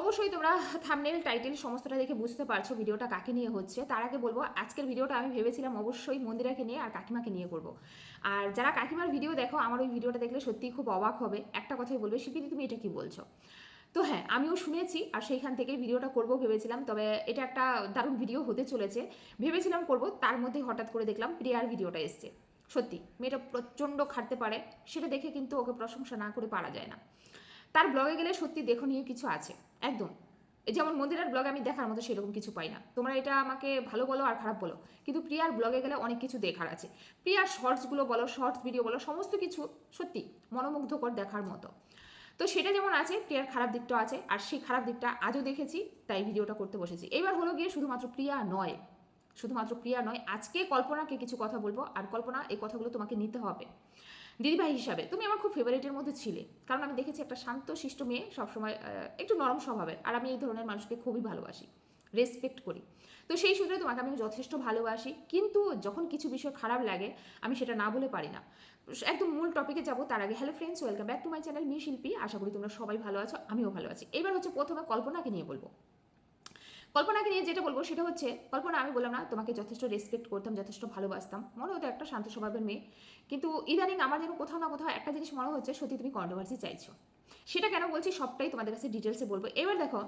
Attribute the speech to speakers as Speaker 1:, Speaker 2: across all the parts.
Speaker 1: অবশ্যই তোমরা thumbnail title সমস্তটা দেখে বুঝতে পারছ ভিডিওটা কাকে নিয়ে হচ্ছে। তার আগে বলব, আজকের ভিডিওটা আমি ভেবেছিলাম অবশ্যই মন্দিরাকে নিয়ে আর কাকিমাকে নিয়ে করব। আর যারা কাকিমার ভিডিও দেখো, আমার ওই ভিডিওটা দেখলে সত্যিই খুব অবাক হবে। একটা কথাই বলবে শিপিদি তুমি এটা কি বলছো? তো হ্যাঁ আমিও শুনেছি আর সেইখান থেকে ভিডিওটা করব ভেবেছিলাম, তবে এটা একটা দারুণ ভিডিও হতে চলেছে। ভেবেছিলাম করব, তার মধ্যে হঠাৎ করে দেখলাম প্রিয়ার ভিডিওটা এসছে। সত্যি, মেয়েটা প্রচণ্ড খাটতে পারে, সেটা দেখে কিন্তু ওকে প্রশংসা না করে পারা যায় না। তার ব্লগে গেলে সত্যি দেখনীয় কিছু আছে, একদম। যেমন মন্দিরের ব্লগে আমি দেখার মতো সেরকম কিছু পাই না। তোমরা এটা আমাকে ভালো বলো আর খারাপ বলো। কিন্তু প্রিয়ার ব্লগে গেলে অনেক কিছু দেখার আছে। প্রিয়ার শর্টসগুলো বলো শর্টস ভিডিও বলো, সমস্ত কিছু সত্যি মনোমুগ্ধকর দেখার মতো। তো সেটা যেমন আছে, প্রিয়ার খারাপ দিকটাও আছে, আর সেই খারাপ দিকটা আজও দেখেছি, তাই ভিডিওটা করতে বসেছি। এবার হলো গিয়ে শুধুমাত্র প্রিয়া নয়, শুধুমাত্র প্রিয়া নয়, আজকে কল্পনাকে কিছু কথা বলব, আর কল্পনা এই কথাগুলো তোমাকে নিতে হবে। দিদিভাই হিসাবে, তুমি আমার খুব ফেভারিটের মধ্যে ছিলে। কারণ আমি দেখেছি একটা শান্ত, শিষ্ট মেয়ে সবসময় একটু নরম স্বভাবের। আর আমি এই ধরনের মানুষকে খুবই ভালোবাসি রেসপেক্ট করি। তো সেই সূত্রে তোমাকে আমি যথেষ্ট ভালোবাসি। কিন্তু যখন কিছু বিষয় খারাপ লাগে, আমি সেটা না বলে পারি না। একদম মূল টপিকে যাব তার আগে hello friends welcome back to my channel me Shilpi আশা করি তোমরা সবাই ভালো আছো, আমিও ভালো আছি। এবার হচ্ছে প্রথমে কল্পনাকে নিয়ে বলব। কল্পনাকে নিয়ে যেটা বলব সেটা হচ্ছে, কল্পনা, আমি বললাম না, তোমাকে যথেষ্ট রেসপেক্ট করতাম, যথেষ্ট ভালোবাসতাম। মনে হতো একটা শান্ত স্বভাবের মেয়ে। কিন্তু ইদানিং আমার যেন কোথাও না কোথাও একটা জিনিস মনে হচ্ছে, সত্যি তুমি কন্ট্রোভার্সি চাইছো। সেটা কেন বলছি সবটাই তোমাদের কাছে ডিটেলসে বলব। এবার দেখো,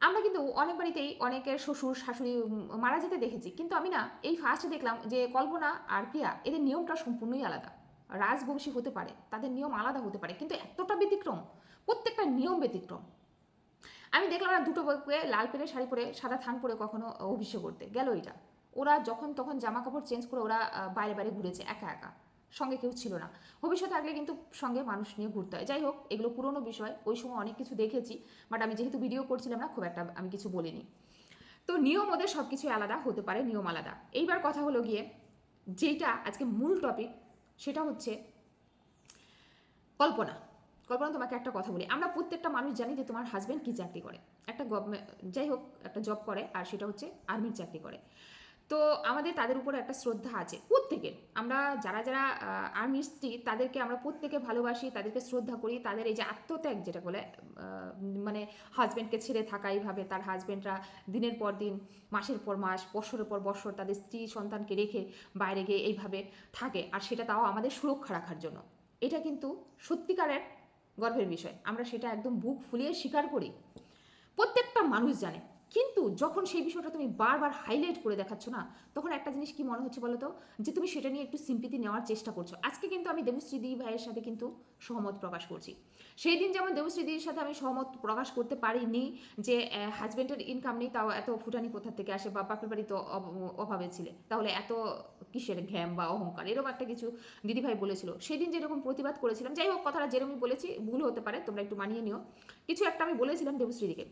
Speaker 1: আমরা কিন্তু অনেক বাড়িতেই অনেকের শ্বশুর, শাশুড়ি মারা যেতে দেখেছি। কিন্তু আমি না, এই ফার্স্টে দেখলাম যে কল্পনা আর প্রিয়া, এদের নিয়মটা সম্পূর্ণই আলাদা। রাজবংশী হতে পারে, তাদের নিয়ম আলাদা হতে পারে, কিন্তু এতটা ব্যতিক্রম, প্রত্যেকটা নিয়ম ব্যতিক্রম। আমি দেখলাম না দুটো বউকে লাল পেরে শাড়ি পরে, সাদা থান পরে কখনো অভিষেক করতে। গেল এটা। ওরা যখন তখন জামা কাপড় চেঞ্জ করে ওরা বাইরে বাইরে ঘুরেছে, একা একা। সঙ্গে কেউ ছিল না। ভবিষ্যৎ থাকলে কিন্তু সঙ্গে মানুষ নিয়ে ঘুরতে হয়। যাই হোক, এগুলো পুরনো বিষয়। ওই সময় অনেক কিছু দেখেছি বাট আমি যেহেতু ভিডিও করছিলাম না, খুব একটা আমি কিছু বলিনি। তো নিয়ম ওদের সব কিছুই আলাদা, হতে পারে নিয়ম আলাদা। এইবার কথা হলো গিয়ে যেটা আজকে মূল টপিক সেটা হচ্ছে কল্পনা। কল্পনা, তোমাকে একটা কথা বলি। আমরা প্রত্যেকটা মানুষ জানি যে তোমার হাজব্যান্ড কী চাকরি করে। একটা গভর্নমেন্ট যাই হোক, একটা জব করে, আর সেটা হচ্ছে আর্মির চাকরি করে। তো আমাদের তাদের উপরে একটা শ্রদ্ধা আছে, প্রত্যেকের। আমরা যারা যারা আর্মির স্ত্রী, তাদেরকে আমরা প্রত্যেকে ভালোবাসি, তাদেরকে শ্রদ্ধা করি। তাদের এই যে আত্মত্যাগ যেটা বলে মানে হাজব্যান্ডকে ছেড়ে থাকা এইভাবে, তার হাজব্যান্ডরা দিনের পর দিন, মাসের পর মাস, বছরের পর বছর তাদের স্ত্রী সন্তানকে রেখে বাইরে গিয়ে এইভাবে থাকে। আর সেটা তাও আমাদের সুরক্ষা রাখার জন্য। এটা কিন্তু সত্যিকারের গর্বের বিষয়। আমরা সেটা একদম বুক ফুলিয়ে স্বীকার করি। প্রত্যেকটা মানুষ জানে। কিন্তু যখন সেই বিষয়টা তুমি বারবার হাইলাইট করে দেখাচ্ছ না, তখন একটা জিনিস কি মনে হচ্ছে বলো তো যে তুমি সেটা নিয়ে একটু সিম্পিতি নেওয়ার চেষ্টা করছ। আজকে কিন্তু আমি দেবশ্রী দিদি ভাইয়ের সাথে কিন্তু সহমত প্রকাশ করছি। সেই দিন যেমন দেবশ্রী দিদির সাথে আমি সহমত প্রকাশ করতে পারিনি যে হাজব্যান্ডের ইনকাম নেই, তাও এত ফুটানি কোথা থেকে আসে বা বাপের বাড়ি তো অভাবে ছিলে। তাহলে এত কিসের ঘ্যাম বা অহংকার? এরকম একটা কিছু দিদিভাই বলেছিল। সেই সেদিন যেরকম প্রতিবাদ করেছিলাম, যাই হোক, কথাটা যেরকমই বলেছি, ভুল হতে পারে, তোমরা একটু মানিয়ে নিও। কিছু একটা আমি বলেছিলাম দেবশ্রীদিকে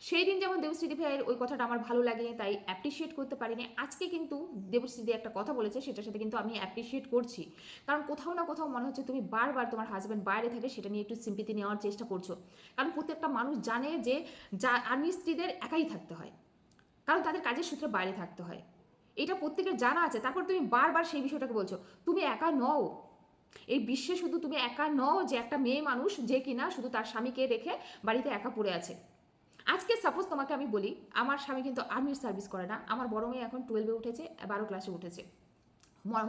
Speaker 1: সেই দিন যেমন দেবশ্রীদি ভাইয়ের ওই কথাটা আমার ভালো লাগেনি, তাই অ্যাপ্রিসিয়েট করতে পারিনি। আজকে কিন্তু দেবশ্রীদি একটা কথা বলেছে, সেটার সাথে কিন্তু আমি অ্যাপ্রিসিয়েট করছি। কারণ কোথাও না কোথাও মনে হচ্ছে তুমি বারবার তোমার হাজব্যান্ড বাইরে থাকে, সেটা নিয়ে একটু সিম্পিতি নেওয়ার চেষ্টা করছ। কারণ প্রত্যেকটা মানুষ জানে যে যা আর্মি স্ত্রীদের একাই থাকতে হয়। কারণ তাদের কাজের সূত্রে বাইরে থাকতে হয়। এটা প্রত্যেকের জানা আছে। তারপর তুমি বারবার সেই বিষয়টাকে বলছো, তুমি একা নও। এই বিশ্বে শুধু তুমি একা নও যে একটা মেয়ে মানুষ যে কিনা শুধু তার স্বামীকে রেখে বাড়িতে একা পড়ে আছে। সাপোজ তোমাকে আমি বলি, আমার স্বামী কিন্তু আর্মির সার্ভিস করে না। আমার বড় মেয়ে এখন টুয়েলভে উঠেছে, বারো ক্লাসে উঠেছে।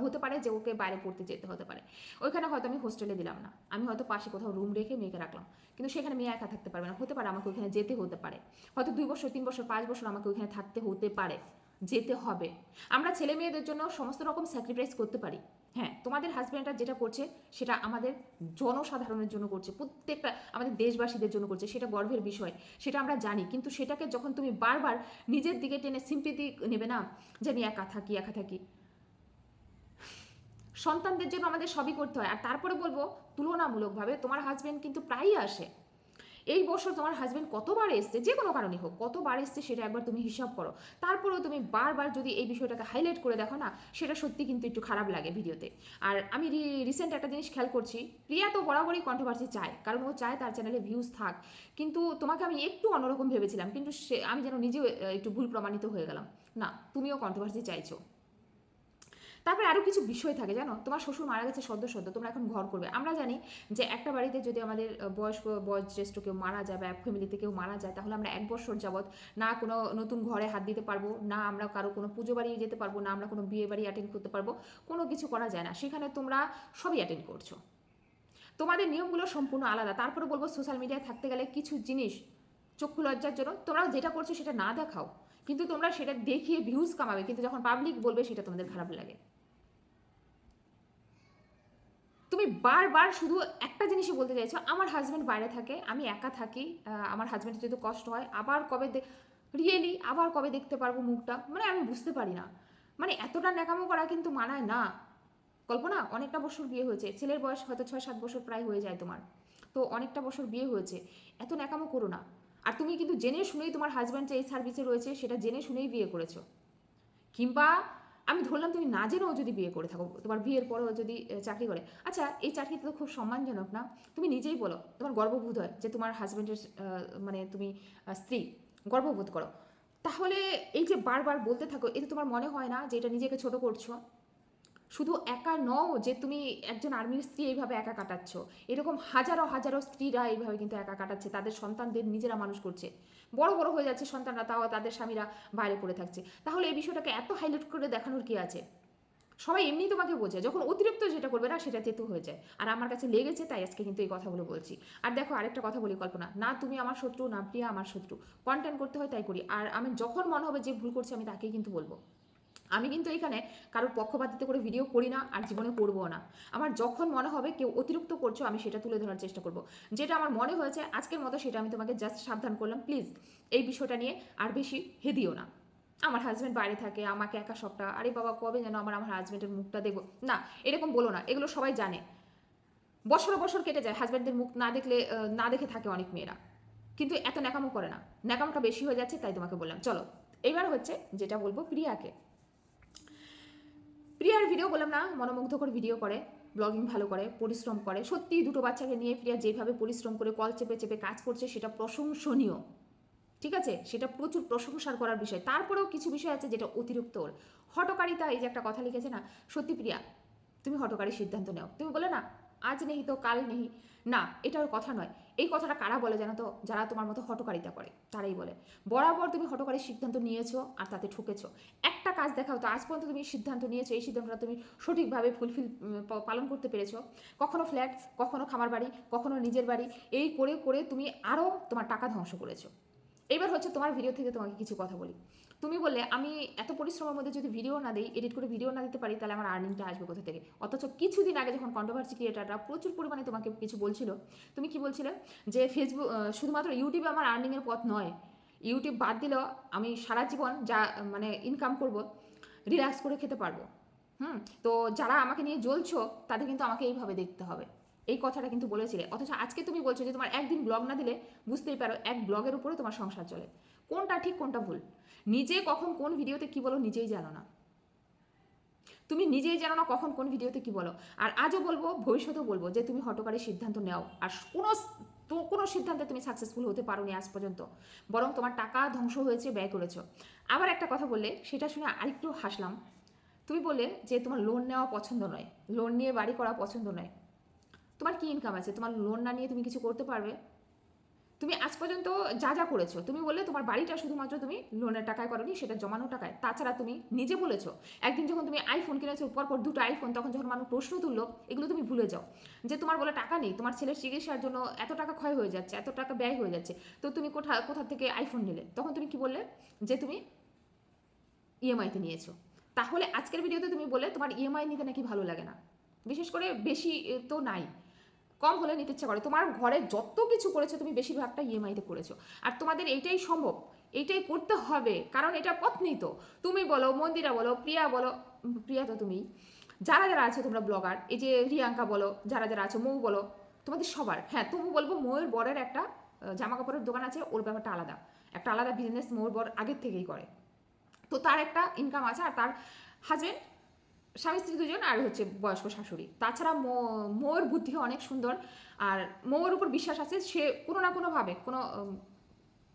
Speaker 1: হতে পারে যে ওকে বাইরে পড়তে যেতে হতে পারে। ওইখানে হয়তো আমি হোস্টেলে দিলাম না। আমি হয়তো পাশে কোথাও রুম রেখে মেয়েকে রাখলাম। কিন্তু সেখানে মেয়ে একা থাকতে পারবে না। হতে পারে আমাকে ওখানে যেতে হতে পারে। হয়তো দুই বছর, তিন বছর, পাঁচ বছর আমাকে ওখানে থাকতে হতে পারে। যেতে হবে। আমরা ছেলে মেয়েদের জন্য সমস্ত রকম স্যাক্রিফাইস করতে পারি। হ্যাঁ তোমাদের হাজব্যান্ডরা যেটা করছে, সেটা আমাদের জনসাধারণের জন্য করছে, প্রত্যেকটা আমাদের দেশবাসীদের জন্য করছে, সেটা গর্বের বিষয়, সেটা আমরা জানি। কিন্তু সেটাকে যখন তুমি বারবার নিজের দিকে টেনে সিম্পিতি নেবে না, যে আমি একা থাকি একা থাকি। সন্তানদের জন্য আমাদের সবই করতে হয়। আর তারপরে বলব, তুলনামূলকভাবে তোমার হাজব্যান্ড কিন্তু প্রায়ই আসে। এই বছর তোমার হাজব্যান্ড কতবার এসছে, যে কোনো কারণে হোক, কতবার এসছে সেটা একবার তুমি হিসাব করো। তারপরেও তুমি বারবার যদি এই বিষয়টাকে হাইলাইট করে দেখো না, সেটা সত্যি কিন্তু একটু খারাপ লাগে ভিডিওতে আর আমি রিসেন্ট একটা জিনিস খেয়াল করছি প্রিয়া তো বরাবরই কন্ট্রোভার্সি চায়, কারণ ও চায় তার চ্যানেলে ভিউজ থাক। কিন্তু তোমাকে আমি একটু অন্যরকম ভেবেছিলাম, কিন্তু সে, আমি যেন নিজেও একটু ভুল প্রমাণিত হয়ে গেলাম। না, তুমিও কন্ট্রোভার্সি চাইছো। তারপরে আরও কিছু বিষয় থাকে জানো? তোমার শ্বশুর মারা গেছে সদ্য সদ্য তোমরা এখন ঘর করবে। আমরা জানি যে একটা বাড়িতে যদি আমাদের আহ, বয়স্ক বয়োজ্যেষ্ঠ কেউ মারা যায় বা ফ্যামিলিতে কেউ মারা যায় তাহলে আমরা এক বছর যাবৎ না কোনো নতুন ঘরে হাত দিতে পারব না আমরা কারও কোনো পুজো বাড়ি যেতে পারব না আমরা কোনো বিয়ে বাড়ি অ্যাটেন্ড করতে পারব কোনো কিছু করা যায় না। সেখানে তোমরা সবই অ্যাটেন্ড করছ। তোমাদের নিয়মগুলো সম্পূর্ণ আলাদা। তারপরে বলব সোশ্যাল মিডিয়ায় থাকতে গেলে কিছু জিনিস চক্ষু লজ্জার জন্য তোমরা যেটা করছ সেটা না দেখাও। কিন্তু তোমরা সেটা দেখিয়ে ভিউজ কামাবে। কিন্তু যখন পাবলিক বলবে সেটা তোমাদের খারাপ লাগে। তুমি বারবার শুধু একটা জিনিসই বলতে চাইছো, আমার হাজব্যান্ড বাইরে থাকে, আমি একা থাকি আমার হাজব্যান্ডের যদি কষ্ট হয়, আবার কবে রিয়েলি আবার কবে দেখতে পারব মুখটা? মানে আমি বুঝতে পারি না। মানে এতটা ন্যাকামো করা কিন্তু মানায় না। কল্পনা, অনেকটা বছর বিয়ে হয়েছে, ছেলের বয়স হয়তো ছয় সাত বছর প্রায় হয়ে যায় তোমার। তো অনেকটা বছর বিয়ে হয়েছে, এত ন্যাকামো করো না। আর তুমি কিন্তু জেনে শুনেই তোমার হাজব্যান্ড যে এই সার্ভিসে রয়েছে, সেটা জেনে শুনেই বিয়ে করেছ। কিংবা আমি ধরলাম তুমি না জেনেও যদি বিয়ে করে থাকো, তোমার বিয়ের পরেও যদি চাকরি করে। আচ্ছা এই চাকরিতে তো খুব সম্মানজনক না? তুমি নিজেই বলো, তোমার গর্ববোধ হয় যে তোমার হাজব্যান্ডের মানে তুমি স্ত্রী, গর্ববোধ করো। তাহলে এই যে বারবার বলতে থাকো, এতে তোমার মনে হয় না যে এটা নিজেকে ছোট করছ? শুধু একা নও যে তুমি একজন আর্মির স্ত্রী এইভাবে একা কাটাচ্ছ। এরকম হাজারো হাজারো স্ত্রীরা এইভাবে কিন্তু একা কাটাচ্ছে, তাদের সন্তানদের নিজেরা মানুষ করছে। বড় বড় হয়ে যাচ্ছে সন্তানরা, তাও তাদের স্বামীরা বাইরে পড়ে থাকছে। তাহলে এই বিষয়টাকে এত হাইলাইট করে দেখানোর কি আছে? সবাই এমনি তোমাকে বোঝে যখন অতিরিক্ত যেটা করবে না, সেটা তেতু হয়ে যায়। আর আমার কাছে লেগেছে, তাই আজকে কিন্তু এই কথাগুলো বলছি। আর দেখো, আরেকটা কথা বলি কল্পনা, না তুমি আমার শত্রু, না প্রিয়া আমার শত্রু। কন্টেন্ট করতে হয় তাই করি। আর আমি যখন মনে হবে যে ভুল করছি, আমি তাকেই কিন্তু বলব। আমি কিন্তু এখানে কারোর পক্ষপাতিত্ব করে ভিডিও করি না আর জীবনে করব না। আমার যখন মনে হবে কেউ অতিরিক্ত করছ, আমি সেটা তুলে ধরার চেষ্টা করব। যেটা আমার মনে হয়েছে আজকের মতো সেটা আমি তোমাকে জাস্ট সাবধান করলাম প্লিজ এই বিষয়টা নিয়ে আর বেশি হেদিও না। আমার হাজব্যান্ড বাইরে থাকে, আমাকে একা সবটা, আরে বাবা, কবে যেন আমার আমার হাজব্যান্ডের মুখটা দেখব। না, এরকম বলো না, এগুলো সবাই জানে। বছর বছর কেটে যায় হাজব্যান্ডের মুখ না দেখলে না দেখে থাকে অনেক মেয়েরা। কিন্তু এত ন্যাকামো করে না। ন্যাকামোটা বেশি হয়ে যাচ্ছে, তাই তোমাকে বললাম। চলো এইবার হচ্ছে যেটা বলব প্রিয়াকে। প্রিয়ার ভিডিও বললাম না, মনোমুগ্ধকর ভিডিও করে ব্লগিং ভালো করে, পরিশ্রম করে। সত্যি দুটো বাচ্চাকে নিয়ে প্রিয়া যেভাবে পরিশ্রম করে কল চেপে চেপে কাজ করছে, সেটা প্রশংসনীয়। ঠিক আছে? সেটা প্রচুর প্রশংসার করার বিষয়। তারপরেও কিছু বিষয় আছে যেটা অতিরিক্ত ওর। হটকারিতা, এই যে একটা কথা লিখেছে না, সত্যি প্রিয়া, তুমি হটকারী সিদ্ধান্ত নাও। তুমি বলে না, আজ নেই তো, কাল নেই। না, এটা ওর কথা নয়। এই কথাটা কারা বলে জানো তো? যারা তোমার মতো হটকারিতা করে, তারাই বলে। বরাবর তুমি হটকারী সিদ্ধান্ত নিয়েছো আর তাতে ঠকেছো। একটা কাজ দেখাও তো, আজ পর্যন্ত তুমি সিদ্ধান্ত নিয়েছো, এই সিদ্ধান্তটা তুমি সঠিকভাবে ফুলফিল পালন করতে পেরেছ। কখনো ফ্ল্যাট কখনো খামার বাড়ি, কখনো নিজের বাড়ি, এই করে করে তুমি আরও তোমার টাকা ধ্বংস করেছ। এবার হচ্ছে তোমার ভিডিও থেকে তোমাকে কিছু কথা বলি। তুমি বললে, আমি এত পরিশ্রমের মধ্যে যদি ভিডিও না দিই এডিট করে ভিডিও না দিতে পারি, তাহলে আমার আর্নিংটা আসবে কোথা থেকে? অথচ কিছুদিন আগে যখন কন্ট্রোভার্সি ক্রিয়েটাররা প্রচুর পরিমাণে তোমাকে কিছু বলছিল, তুমি কি বলছিলে? যে ফেসবুক শুধুমাত্র ইউটিউবে আমার আর্নিংয়ের পথ নয় ইউটিউব বাদ দিলেও আমি সারা জীবন যা মানে ইনকাম করব রিল্যাক্স করে খেতে পারব। হুম? তো যারা আমাকে নিয়ে জ্বলছো, তাদের কিন্তু আমাকে এইভাবে দেখতে হবে। এই কথাটা কিন্তু বলেছিলে। অথচ আজকে তুমি বলছো যে তোমার একদিন ব্লগ না দিলে বুঝতেই পারো এক ব্লগের উপরে তোমার সংসার চলে। কোনটা ঠিক, কোনটা ভুল? নিজে কখন কোন ভিডিওতে কি বলো নিজেই জানো না। তুমি নিজেই জানো না কখন কোন ভিডিওতে কি বলো। আর আজও বলব, ভবিষ্যতেও বলব যে তুমি হটকারী সিদ্ধান্ত নেও। আর কোনো তো কোনো সিদ্ধান্তে তুমি সাকসেসফুল হতে পারো নি আজ পর্যন্ত। বরং তোমার টাকা ধ্বংস হয়েছে, ব্যয় করেছ। আবার একটা কথা বললে, সেটা শুনে আরেকটু হাসলাম। তুমি বললে যে তোমার লোন নেওয়া পছন্দ নয়। লোন নিয়ে বাড়ি করা পছন্দ নয়। তোমার কি ইনকাম আছে? তোমার লোন না নিয়ে তুমি কিছু করতে পারবে? তুমি আজ পর্যন্ত যা যা করেছ, তুমি বললে তোমার বাড়িটা শুধুমাত্র তুমি লোনের টাকায় করনি, সেটা জমানো টাকায়। তাছাড়া তুমি নিজে বলেছ, একদিন যখন তুমি আইফোন কিনেছো, পরপর দুটো আইফোন তখন যখন মানুষ প্রশ্ন তুললো, এগুলো তুমি ভুলে যাও। যে তোমার বলে টাকা নেই, তোমার ছেলের চিকিৎসার জন্য এত টাকা ক্ষয় হয়ে যাচ্ছে, এত টাকা ব্যয় হয়ে যাচ্ছে, তো তুমি কোথা কোথা থেকে আইফোন নিলে? তখন তুমি কি বললে? যে তুমি ইএমআইতে নিয়েছো। তাহলে আজকের ভিডিওতে তুমি বলে তোমার ইএমআই নিতে নাকি ভালো লাগে না। বিশেষ করে বেশি তো নাই। কম হলে নিতে ইচ্ছা করে। তোমার ঘরে যত কিছু করেছ তুমি বেশিরভাগটা ইএমআইতে করেছ। আর তোমাদের এইটাই সম্ভব, এইটাই করতে হবে, কারণ এটা পথ নেই তো তুমি বলো, মন্দিরা বলো, প্রিয়া বলো প্রিয়া তো তুমি যারা যারা আছে তোমরা ব্লগার, এই যে রিয়াঙ্কা বলো, যারা যারা আছে, মৌ বলো, তোমাদের সবার। হ্যাঁ তবু বলব মৌয়ের বরের একটা জামা কাপড়ের দোকান আছে, ওর ব্যাপারটা আলাদা। একটা আলাদা বিজনেস মৌর বর আগের থেকেই করে। তো তার একটা ইনকাম আছে আর তার হাজবেন্ড স্বামী স্ত্রী দুজন আর হচ্ছে বয়স্ক শাশুড়ি। তাছাড়া মোর বুদ্ধি অনেক সুন্দর আর মোর উপর বিশ্বাস আছে সে কোনো না কোনোভাবে কোনো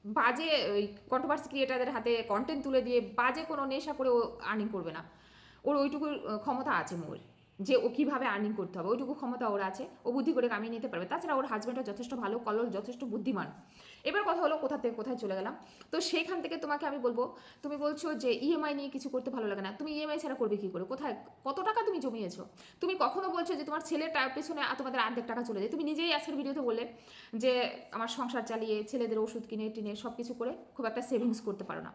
Speaker 1: বাজে ওই কন্ট্রোভার্সি ক্রিয়েটারদের হাতে কন্টেন্ট তুলে দিয়ে বাজে কোনো নেশা করে ও আর্নিং করবে না। ওর ওইটুকু ক্ষমতা আছে মোর। যে ও কীভাবে আর্নিং করতে হবে, ওইটুকু ক্ষমতা ওর আছে, ও বুদ্ধি করে কামিয়ে নিতে পারবে। তাছাড়া ওর হাজব্যান্ডটা যথেষ্ট ভালো, কলল, যথেষ্ট বুদ্ধিমান। এবার কথা হলো কোথা থেকে, কোথায় চলে গেলাম। তো সেইখান থেকে তোমাকে আমি বলব, তুমি বলছো যে ইএমআই নিয়ে কিছু করতে ভালো লাগে না। তুমি ইএমআই ছাড়া করবে কী করে? কোথায়, কত টাকা তুমি জমিয়েছো? তুমি কখনো বলছো যে তোমার ছেলের পেছনে তোমাদের অর্ধেক টাকা চলে যায়? তুমি নিজেই আজকের ভিডিওতে বললে যে আমার সংসার চালিয়ে, ছেলেদের ওষুধ কিনে, টিনে সব কিছু করে খুব একটা সেভিংস করতে পারো না।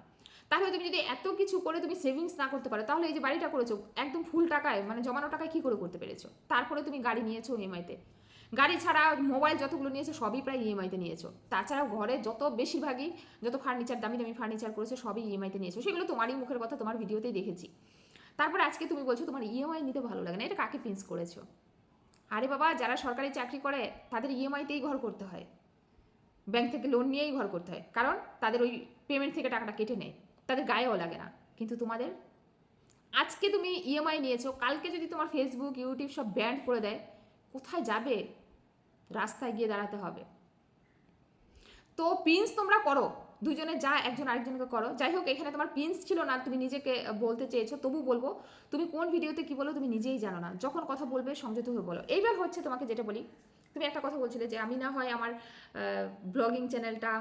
Speaker 1: তাহলে তুমি যদি এত কিছু করে তুমি সেভিংস না করতে পারো, তাহলে এই যে বাড়িটা করেছ, একদম ফুল টাকায় মানে জমানো টাকায় কী করে করতে পেরেছ? তারপরে তুমি গাড়ি নিয়েছো ইএমআইতে গাড়ি ছাড়া মোবাইল যতগুলো নিয়েছো, সবই প্রায় ইএমআইতে নিয়েছো। তাছাড়াও ঘরে যত বেশিরভাগই, যত ফার্নিচার দামি দামি ফার্নিচার করেছ, সবই ইএমআইতে নিয়েছো। সেগুলো তোমারই মুখের কথা, তোমার ভিডিওতেই দেখেছি। তারপর আজকে তুমি বলছো, তোমার ইএমআই নিতে ভালো লাগে না, এটা কাকে পিন্স করেছ? আরে বাবা, যারা সরকারি চাকরি করে, তাদের ইএমআইতেই ঘর করতে হয়। ব্যাংক থেকে লোন নিয়েই ঘর করতে হয়। কারণ, তাদের ওই পেমেন্ট থেকে টাকাটা কেটে নেয়। তাদের গায়েও লাগে না। কিন্তু তোমাদের? আজকে তুমি ইএমআই নিয়েছো, কালকে যদি তোমার ফেসবুক ইউটিউব সব ব্যান্ড করে দেয়, কোথায় যাবে? রাস্তায় গিয়ে দাঁড়াতে হবে। তো পিন্স তোমরা করো। দুজনে যা, একজন আরেকজনকে করো। যাই হোক, এখানে তোমার পিন্স ছিল না, তুমি নিজেকে বলতে চেয়েছো, তবু বলব, তুমি কোন ভিডিওতে কি বলো, তুমি নিজেই জানো না। যখন কথা বলবে সংযত হয়ে বলো। এইবার হচ্ছে তোমাকে যেটা বলি তুমি একটা কথা বলছিলে যে আমি না হয় আমার ব্লগিং চ্যানেলটা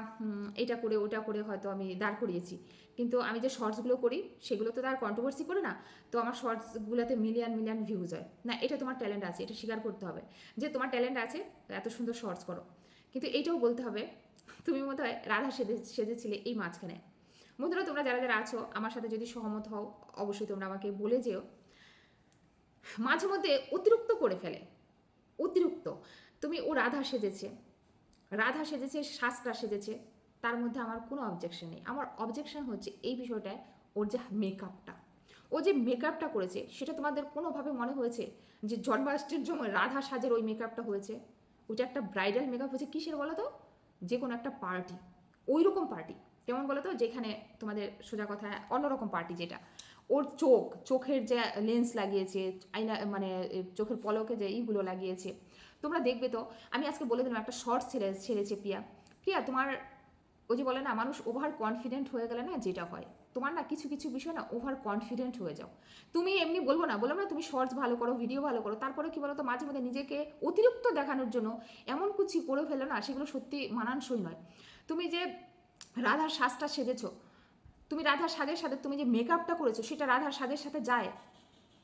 Speaker 1: এটা করে, ওটা করে হয়তো আমি দাঁড় করিয়েছি। কিন্তু আমি যে শর্টসগুলো করি, সেগুলো তো তার কন্ট্রোভার্সি করে না, তো আমার শর্টসগুলোতে মিলিয়ন মিলিয়ন ভিউজ হয়। না, এটা তোমার ট্যালেন্ট আছে, এটা স্বীকার করতে হবে। যে তোমার ট্যালেন্ট আছে, এত সুন্দর শর্টস করো। কিন্তু এইটাও বলতে হবে, তুমি মনে হয় রাধা সেজে, সেজেছিলে এই মাঝখানে। বন্ধুরা, তোমরা যারা যারা আছো, আমার সাথে যদি সহমত হও, অবশ্যই তোমরা আমাকে বলে যেও। মাঝে মধ্যে অতিরিক্ত করে ফেলে। অতিরিক্ত। তুমি ও রাধা সেজেছে। রাধা সেজেছে, শাস্ত্রা সেজেছে। তার মধ্যে আমার কোনো অবজেকশন নেই। আমার অবজেকশন হচ্ছে এই বিষয়টায় ওর যে মেকআপটা ও যে মেকআপটা করেছে, সেটা তোমাদের কোনোভাবে মনে হয়েছে যে জন্মাষ্টমীর জন্য রাধা সাজের ওই মেকআপটা হয়েছে? ওটা একটা ব্রাইডাল মেকআপ হয়েছে কিসের বলো তো? যে কোনো একটা পার্টি ওই রকম পার্টি কেমন বলো তো? যেখানে তোমাদের সোজা কথা অন্যরকম পার্টি যেটা। ওর চোখ, চোখের যে লেন্স লাগিয়েছে আইনা মানে চোখের পলকে যে ইগুলো লাগিয়েছে তোমরা দেখবে তো, আমি আজকে বলে দিলাম, একটা শর্ট ছেড়ে ছেড়েছে প্রিয়া। প্রিয়া, তোমার ওই যে বলে না, মানুষ ওভার কনফিডেন্ট হয়ে গেলে না যেটা হয়। তোমার না কিছু কিছু বিষয় না ওভার কনফিডেন্ট হয়ে যাও। তুমি এমনি বলব না, বললাম না তুমি শর্টস ভালো করো ভিডিও ভালো করো, তারপরে কি বলো তো মাঝে মধ্যে নিজেকে অতিরিক্ত দেখানোর জন্য এমন কিছু করে ফেলো না, সেগুলো সত্যি মানানসই নয়। তুমি যে রাধার শ্বাসটা সেজেছো, তুমি রাধার সাজের সাথে তুমি যে মেকআপটা করেছ, সেটা রাধার সাজের সাথে যায়।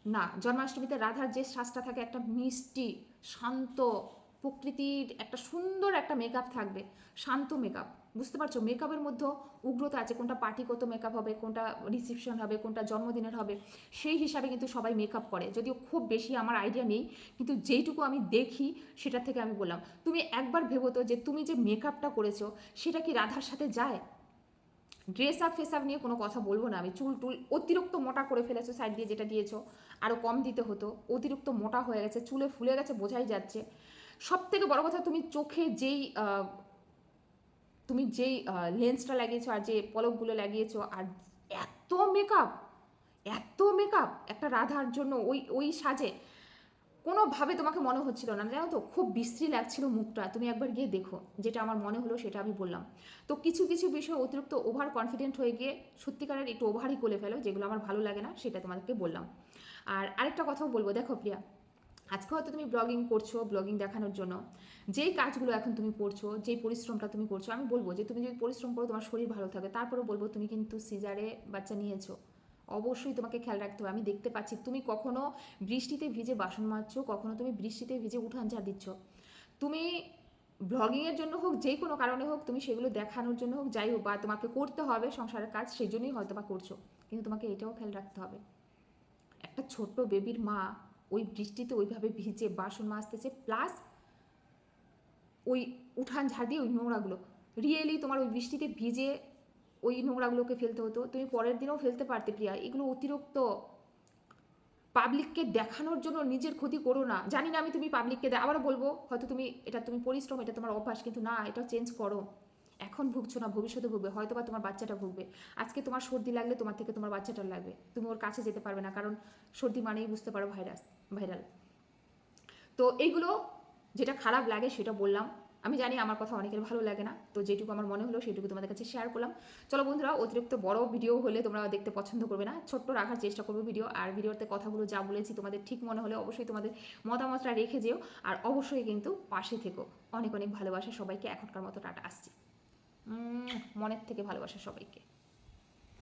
Speaker 1: না, জন্মাষ্টমীতে রাধার যে শ্বাসটা থাকে, একটা মিষ্টি, শান্ত প্রকৃতির একটা সুন্দর একটা মেকআপ থাকবে। শান্ত মেকআপ বুঝতে পারছ? মেকআপের মধ্যে উগ্রতা আছে, কোনটা পার্টিগত মেকআপ হবে, কোনটা রিসেপশন হবে, কোনটা জন্মদিনের হবে, সেই হিসাবে কিন্তু সবাই মেকআপ করে। যদিও খুব বেশি আমার আইডিয়া নেই, কিন্তু যেইটুকু আমি দেখি সেটা থেকে আমি বললাম। তুমি একবার ভেবো তো যে তুমি যে মেকআপটা করেছ, সেটা কি রাধার সাথে যায়? ড্রেস আপ ফেস আপ নিয়ে কোনো কথা বলব না। আমি চুল টুল অতিরিক্ত মোটা করে ফেলেছো সাইড দিয়ে যেটা দিয়েছ। আরও কম দিতে হতো। অতিরিক্ত মোটা হয়ে গেছে, চুলে ফুলে গেছে, বোঝাই যাচ্ছে। সব থেকে বড় কথা, তুমি চোখে যেই তুমি যেই লেন্সটা লাগিয়েছো আর যে পলকগুলো লাগিয়েছো, আর এত মেকআপ এত মেকআপ একটা রাধার জন্য ওই ওই সাজে কোনোভাবে তোমাকে মনে হচ্ছিল না। জানো তো, খুব বিশ্রী লাগছিল মুখটা। তুমি একবার গিয়ে দেখো, যেটা আমার মনে হলো সেটা আমি বললাম। তো কিছু কিছু বিষয় অতিরিক্ত ওভার কনফিডেন্ট হয়ে গিয়ে সত্যিকারের একটু ওভারই করে ফেলো, যেগুলো আমার ভালো লাগে না, সেটা তোমাদেরকে বললাম। আর আরেকটা কথাও বলব, দেখো প্রিয়া, আজকে হয়তো তুমি ব্লগিং করছ ব্লগিং দেখানোর জন্য। যেই কাজগুলো এখন তুমি করছ, যেই পরিশ্রমটা তুমি করছ, আমি বলব যে তুমি যদি পরিশ্রম করো, তোমার শরীর ভালো থাকে। তারপরেও বলব তুমি কিন্তু সিজারে বাচ্চা নিয়েছো। অবশ্যই তোমাকে খেয়াল রাখতে হবে। আমি দেখতে পাচ্ছি, তুমি কখনো বৃষ্টিতে ভিজে বাসন মাজছো, কখনো তুমি বৃষ্টিতে ভিজে উঠান ঝাড় দিচ্ছ। তুমি ব্লগিংয়ের জন্য হোক, যে কোনো কারণে হোক, তুমি সেগুলো দেখানোর জন্য হোক, যাই হোক, বা তোমাকে করতে হবে সংসারের কাজ, সেই জন্যই হয়তো বা করছ। কিন্তু তোমাকে এটাও খেয়াল রাখতে হবে, একটা ছোট্ট বেবির মা ওই বৃষ্টিতে ওইভাবে ভিজে বাসন মাজতেছে প্লাস ওই উঠান ঝাড় দিয়ে ওই নোংরাগুলো। রিয়েলি তোমার ওই বৃষ্টিতে ভিজে ওই নোংরাগুলোকে ফেলতে হতো। তুমি পরের দিনেও ফেলতে পারতে প্রিয়া। এগুলো অতিরিক্ত পাবলিককে দেখানোর জন্য নিজের ক্ষতি করো না। জানি না আমি তুমি পাবলিককে আবারও বলব, হয়তো তুমি এটা তুমি পরিশ্রম, এটা তোমার অভ্যাস, কিন্তু না, এটা চেঞ্জ করো। এখন ভুগছো না, ভবিষ্যতে ভুগবে হয়তো বা তোমার বাচ্চাটা ভুগবে। আজকে তোমার সর্দি লাগলে তোমার থেকে তোমার বাচ্চাটা লাগবে। তুমি ওর কাছে যেতে পারবে না, কারণ সর্দি মানেই বুঝতে পারো ভাইরাস ভাইরাল তো এইগুলো যেটা খারাপ লাগে সেটা বললাম। আমি জানি আমার কথা অনেকের ভালো লাগে না, তো যেটুকু আমার মনে হলো সেটুকু তোমাদের কাছে শেয়ার করলাম। চলো বন্ধুরা, অতিরিক্ত বড় ভিডিও হলে তোমরা দেখতে পছন্দ করবে না, ছোট্ট রাখার চেষ্টা করবে ভিডিও আর ভিডিওতে কথাগুলো যা বলেছি তোমাদের ঠিক মনে হলে অবশ্যই তোমাদের মতামতটা রেখে যেও, আর অবশ্যই কিন্তু পাশে থেকো। অনেক অনেক ভালোবাসা সবাইকে, এখনকার মতো টাটা, আসছি। মনের থেকে ভালোবাসা সবাইকে।